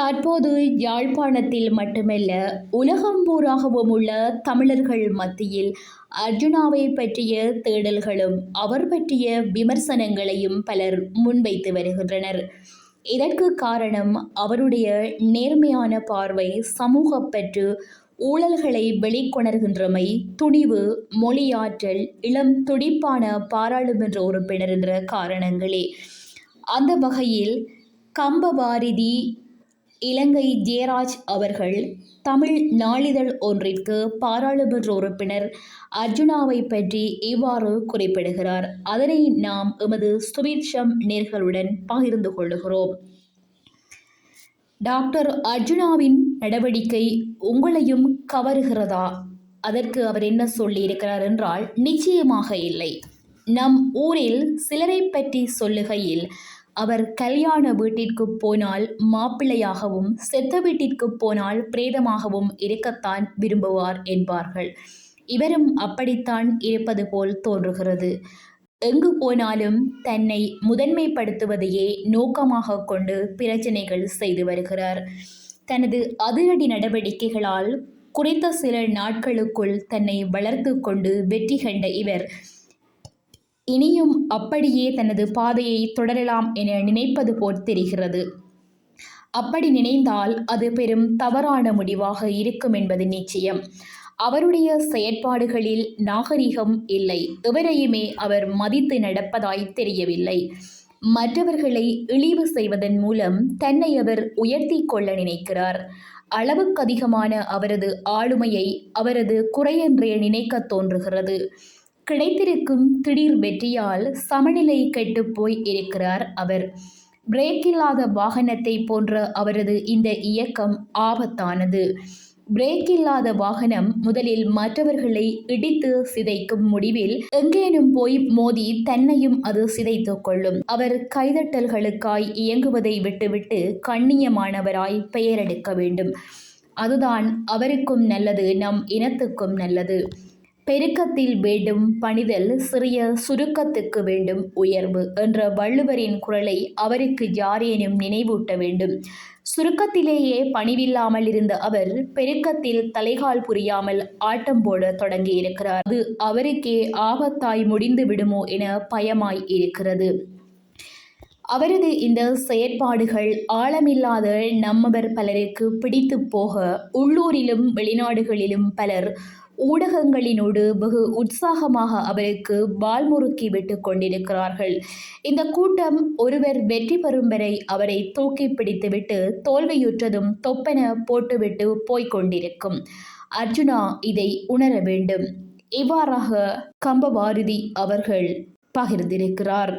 தற்போது யாழ்ப்பாணத்தில் மட்டுமல்ல உலகம் பூராகவும் உள்ள தமிழர்கள் மத்தியில் அர்ஜுனாவை பற்றிய தேடல்களும் அவர் பற்றிய விமர்சனங்களையும் பலர் முன்வைத்து வருகின்றனர். இதற்கு காரணம் அவருடைய நேர்மையான பார்வை சமூகப்பற்று ஊழல்களை வெளிக்கொணர்கின்றமை துணிவு மொழியாற்றல் இளம் துடிப்பான பாராளுமன்ற உறுப்பினர் என்ற காரணங்களே. அந்த வகையில் கம்பபாரதி இலங்கை ஜெயராஜ் அவர்கள் தமிழ் நாளிதழ் ஒன்றிற்கு பாராளுமன்ற உறுப்பினர் அர்ஜுனாவை பற்றி இவ்வாறு குறிப்பிடுகிறார். அதனை நாம் எமது சுபீட்சம் நேர்களுடன் பகிர்ந்து கொள்ளுகிறோம். டாக்டர் அர்ஜுனாவின் நடவடிக்கை உங்களையும் கவருகிறதா? அதற்கு அவர் என்ன சொல்லியிருக்கிறார் என்றால் நிச்சயமாக இல்லை. நம் ஊரில் சிலரை பற்றி சொல்லுகையில் அவர் கல்யாண வீட்டிற்கு போனால் மாப்பிள்ளையாகவும் செத்த வீட்டிற்கு போனால் பிரேதமாகவும் இருக்கத்தான் விரும்புவார் என்பார்கள். இவரும் அப்படித்தான் இருப்பது போல் தோன்றுகிறது. எங்கு போனாலும் தன்னை முதன்மைப்படுத்துவதையே நோக்கமாக கொண்டு பிரச்சனைகள் செய்து வருகிறார். தனது அதிரடி நடவடிக்கைகளால் குறைந்த சில நாட்களுக்குள் தன்னை வளர்த்து கொண்டு வெற்றி கண்ட இவர் இனியும் அப்படியே தனது பாதையை தொடரலாம் என நினைப்பது போல் தெரிகிறது. அப்படி நினைந்தால் அது பெரும் தவறான முடிவாக இருக்கும் என்பது நிச்சயம். அவருடைய செயற்பாடுகளில் நாகரிகம் இல்லை. எவரையுமே அவர் மதித்து நடப்பதாய் தெரியவில்லை. மற்றவர்களை இழிவு செய்வதன் மூலம் தன்னை அவர் உயர்த்தி கொள்ள நினைக்கிறார். அளவுக்கு அதிகமான அவரது ஆளுமையை அவரது குறையென்றே நினைக்க தோன்றுகிறது. கிடைத்திருக்கும் திடீர் வெற்றியால் சமநிலை கெட்டுப்போய் இருக்கிறார் அவர். பிரேக் இல்லாத வாகனத்தை போன்ற அவரது இந்த இயக்கம் ஆபத்தானது. பிரேக் இல்லாத வாகனம் முதலில் மற்றவர்களை இடித்து சிதைக்கும் முடிவில் எங்கேனும் போய் மோதி தன்னையும் அது சிதைத்து கொள்ளும். அவர் கைதட்டல்களுக்காய் இயங்குவதை விட்டுவிட்டு கண்ணியமானவராய் பெயரெடுக்க வேண்டும். அதுதான் அவருக்கும் நல்லது நம் இனத்துக்கும் நல்லது. பெருக்கத்தில் வேண்டும் பணிதல் சிறிய சுருக்கத்துக்கு வேண்டும் உயர்வு என்ற வள்ளுவரின் குரலை அவருக்கு யாரேனும் நினைவூட்ட வேண்டும். சுருக்கத்திலேயே பணிவில்லாமல் இருந்த அவர் பெருக்கத்தில் தலைகால் புரியாமல் ஆட்டம் போட தொடங்கியிருக்கிறார். அது அவருக்கே ஆபத்தாய் முடிந்து விடுமோ என பயமாய் இருக்கிறது. அவரது இந்த செயற்பாடுகள் ஆழமில்லாத நம்மவர் பலருக்கு பிடித்து போக உள்ளூரிலும் வெளிநாடுகளிலும் பலர் ஊடகங்களினோடு வெகு உற்சாகமாக அவருக்கு பால்முறுக்கி விட்டு கொண்டிருக்கிறார்கள். இந்த கூட்டம் ஒருவர் வெற்றி பெறும் வரை அவரை தூக்கி பிடித்துவிட்டு தோல்வியுற்றதும் தொப்பென போட்டுவிட்டு போய்கொண்டிருக்கும் அர்ஜுனா இதை உணர வேண்டும். இவ்வாறாக கம்பபாரதி அவர்கள் பகிர்ந்திருக்கிறார்.